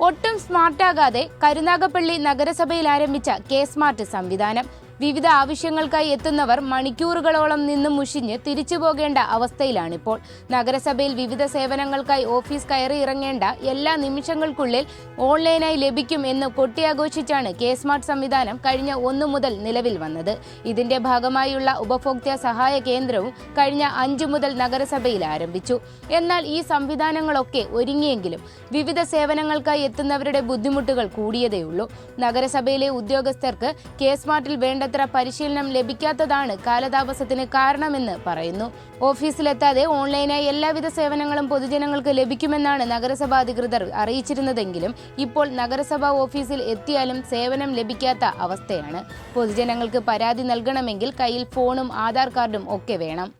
ഒട്ടും സ്മാർട്ടാകാതെ കരുനാഗപ്പള്ളി നഗരസഭയിൽ ആരംഭിച്ച കെ സ്മാർട്ട് സംവിധാനം. വിവിധ ആവശ്യങ്ങൾക്കായി എത്തുന്നവർ മണിക്കൂറുകളോളം നിന്ന് മുഷിഞ്ഞ് തിരിച്ചു പോകേണ്ട അവസ്ഥയിലാണിപ്പോൾ. നഗരസഭയിൽ വിവിധ സേവനങ്ങൾക്കായി ഓഫീസ് കയറി ഇറങ്ങേണ്ട എല്ലാ നിമിഷങ്ങൾക്കുള്ളിൽ ഓൺലൈനായി ലഭിക്കും എന്ന് കൊട്ടിയാഘോഷിച്ചാണ് കെ സ്മാർട്ട് സംവിധാനം കഴിഞ്ഞ ഒന്നു മുതൽ നിലവിൽ വന്നത്. ഇതിന്റെ ഭാഗമായുള്ള ഉപഭോക്തൃ സഹായ കേന്ദ്രവും കഴിഞ്ഞ അഞ്ചു മുതൽ നഗരസഭയിൽ ആരംഭിച്ചു. എന്നാൽ ഈ സംവിധാനങ്ങളൊക്കെ ഒരുങ്ങിയെങ്കിലും വിവിധ സേവനങ്ങൾക്കായി എത്തുന്നവരുടെ ബുദ്ധിമുട്ടുകൾ കൂടിയതേയുള്ളൂ. നഗരസഭയിലെ ഉദ്യോഗസ്ഥർക്ക് കെ സ്മാർട്ടിൽ വേണ്ടത്ര പരിശീലനം ലഭിക്കാത്തതാണ് കാലതാമസത്തിന് കാരണമെന്ന് പറയുന്നു. ഓഫീസിലെത്താതെ ഓൺലൈനായി എല്ലാവിധ സേവനങ്ങളും പൊതുജനങ്ങൾക്ക് ലഭിക്കുമെന്നാണ് നഗരസഭാ അധികൃതർ അറിയിച്ചിരുന്നതെങ്കിലും ഇപ്പോൾ നഗരസഭാ ഓഫീസിൽ എത്തിയാലും സേവനം ലഭിക്കാത്ത അവസ്ഥയാണ്. പൊതുജനങ്ങൾക്ക് പരാതി നൽകണമെങ്കിൽ കയ്യിൽ ഫോണും ആധാർ കാർഡും ഒക്കെ വേണം.